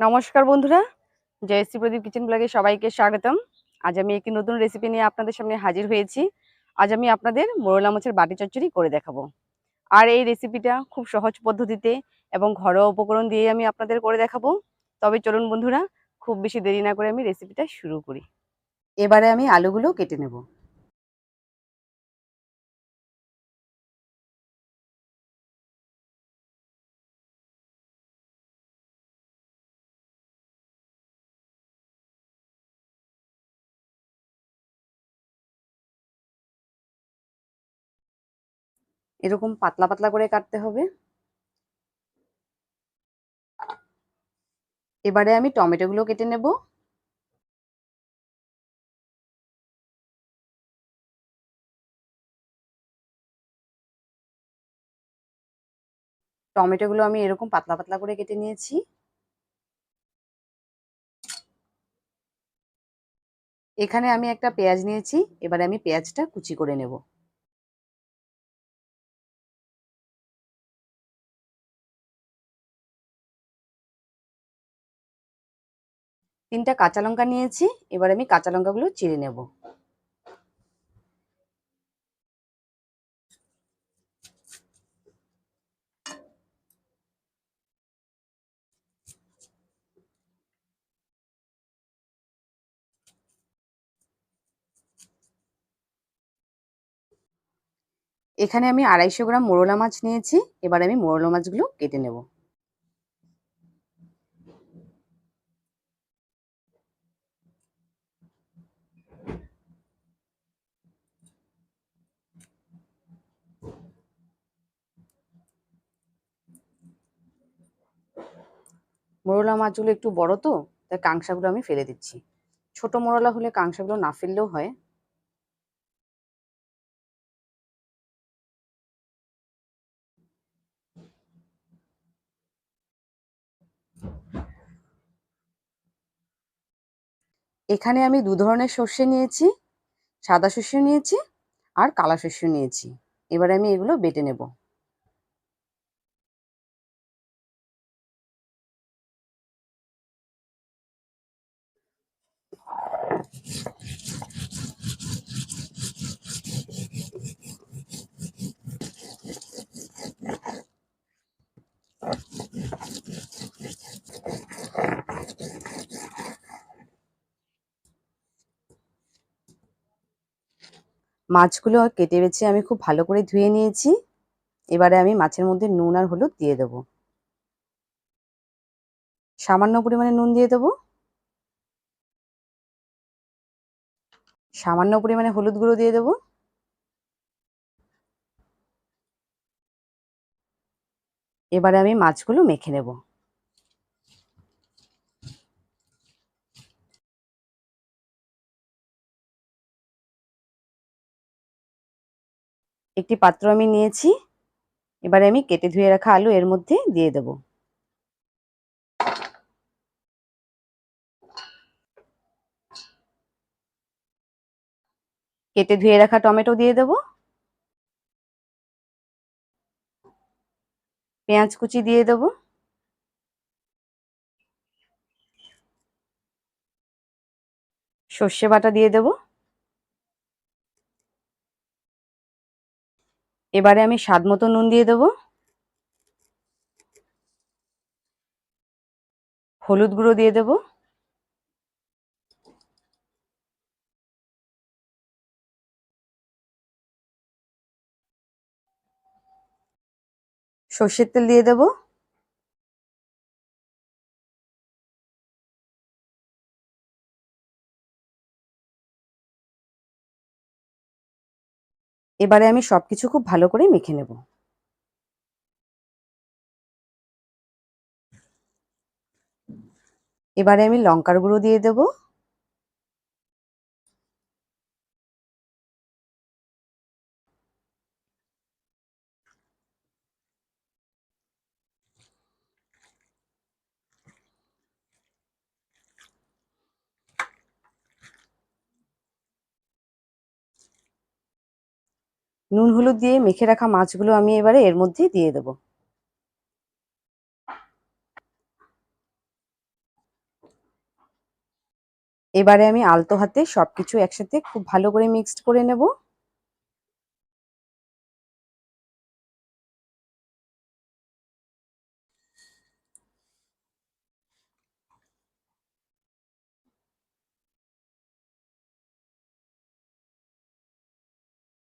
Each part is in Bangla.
নমস্কার বন্ধুরা জয়শ্রী প্রদীপ কিচেন ব্লগে সবাইকে স্বাগতম। আজ আমি একটি নতুন রেসিপি নিয়ে আপনাদের সামনে হাজির হয়েছি। আজ আমি আপনাদের মোরলা মাছের বাটি চচ্চড়ি করে দেখাবো। আর এই রেসিপিটা খুব সহজ পদ্ধতিতে এবং ঘরোয়া উপকরণ দিয়ে আমি আপনাদের করে দেখাবো। তবে চলুন বন্ধুরা, খুব বেশি দেরি না করে আমি রেসিপিটা শুরু করি। এবারে আমি আলুগুলো কেটে নেব। এরকম পাতলা পাতলা করে কাটতে হবে। এবারে আমি টমেটোগুলো কেটে নেব। টমেটোগুলো আমি এরকম পাতলা পাতলা করে কেটে নিয়েছি। এখানে আমি একটা পেঁয়াজ নিয়েছি, এবারে আমি পেঁয়াজটা কুচি করে নেব। তিনটা কাঁচা লঙ্কা নিয়েছি, এবার আমি কাঁচা লঙ্কাগুলো চিড়ে নেব। এখানে আমি আড়াইশো গ্রাম মোরলা মাছ নিয়েছি, এবার আমি মোরলা মাছগুলো কেটে নেব। মোরলা মাছগুলো একটু বড় তো, তাই কাঁকসাগুলো আমি ফেলে দিচ্ছি। ছোট মোরলা হলে কাঁকসাগুলো না ফেললেও হয়। এখানে আমি দু ধরনের সর্ষে নিয়েছি, সাদা শস্য নিয়েছি আর কালা শস্য নিয়েছি। এবার আমি এগুলো বেটে নেব। মাছগুলো কেটে বেছে আমি খুব ভালো করে ধুয়ে নিয়েছি। এবারে আমি মাছের মধ্যে নুন আর হলুদ দিয়ে দেব। সামান্য পরিমাণে নুন দিয়ে দেব। সামান্য পরিমাণে হলুদ গুঁড়ো দিয়ে দেব। এবারে আমি মাছগুলো মেখে নেব। একটি পাত্র আমি নিয়েছি। এবারে আমি কেটে ধুয়ে রাখা আলু এর মধ্যে দিয়ে দেব। কেটে ধুয়ে রাখা টমেটো দিয়ে দেব। পেঁয়াজ কুচি দিয়ে দেব। সর্ষে বাটা দিয়ে দেবো। এবারে আমি স্বাদ মতো নুন দিয়ে দেবো। হলুদ গুঁড়ো দিয়ে দেবো। সর্ষের তেল দিয়ে দেবো। এবারে আমি সবকিছু খুব ভালো করে মেখে নেব। এবারে আমি লঙ্কার গুঁড়ো দিয়ে দেব। নুন হলুদ দিয়ে মেখে রাখা মাছগুলো আমি এবারে এর মধ্যে দিয়ে দেব। এবারে আমি আলতো হাতে সবকিছু একসাথে খুব ভালো করে মিক্সড করে নেব।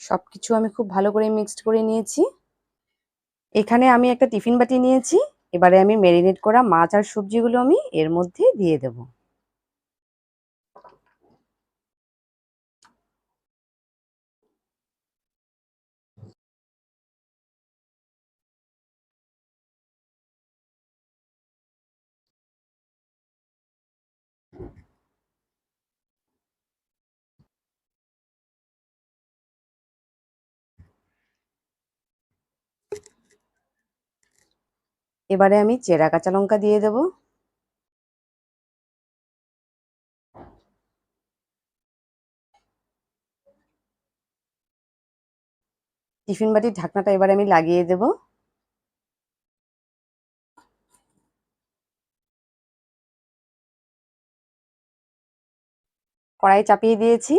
সবকিছু আমি খুব ভালো করে মিক্সড করে নিয়েছি। এখানে আমি একটা টিফিন বাটি নিয়েছি। এবারে আমি ম্যারিনেট করা মাছ আর সবজিগুলো আমি এর মধ্যে দিয়ে দেব। এবারে আমি চেরা কাঁচা লঙ্কা দিয়ে দেব। টিফিন বাটির ঢাকনাটা এবারে আমি লাগিয়ে দেব। কড়াই চাপিয়ে দিয়েছি।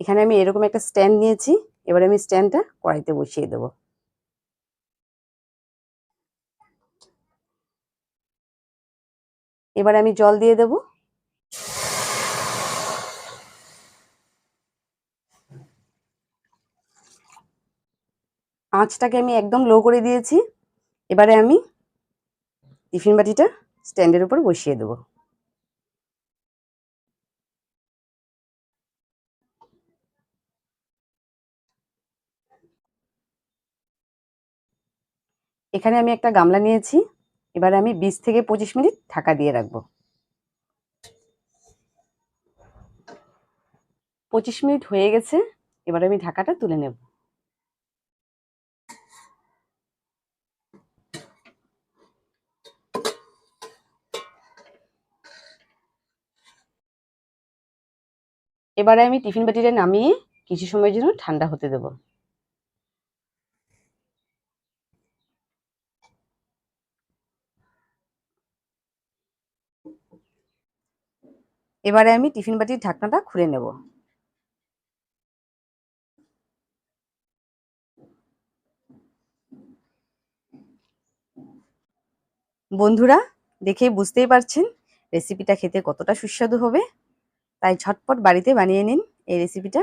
এখানে আমি এরকম একটা স্ট্যান্ড নিয়েছি। এবারে আমি স্ট্যান্ডটা কড়াইতে বসিয়ে দেব। এবারে আমি জল দিয়ে দেব। আঁচটাকে আমি একদম লো করে দিয়েছি। এবারে আমি টিফিন বাটিটা স্ট্যান্ডের উপর বসিয়ে দেবো। এখানে আমি একটা গামলা নিয়েছি। এবারে আমি বিশ থেকে পঁচিশ মিনিট ঢাকা দিয়ে রাখব। পঁচিশ মিনিট হয়ে গেছে, এবারে আমি ঢাকাটা তুলে নেব। এবারে আমি টিফিন বাটিটা নামিয়ে কিছু সময়ের জন্য ঠান্ডা হতে দেবো। এবারে আমি টিফিন বাটির ঢাকনাটা খুলে নেব। বন্ধুরা দেখে বুঝতেই পারছেন রেসিপিটা খেতে কতটা সুস্বাদু হবে। তাই ঝটপট বাড়িতে বানিয়ে নিন এই রেসিপিটা।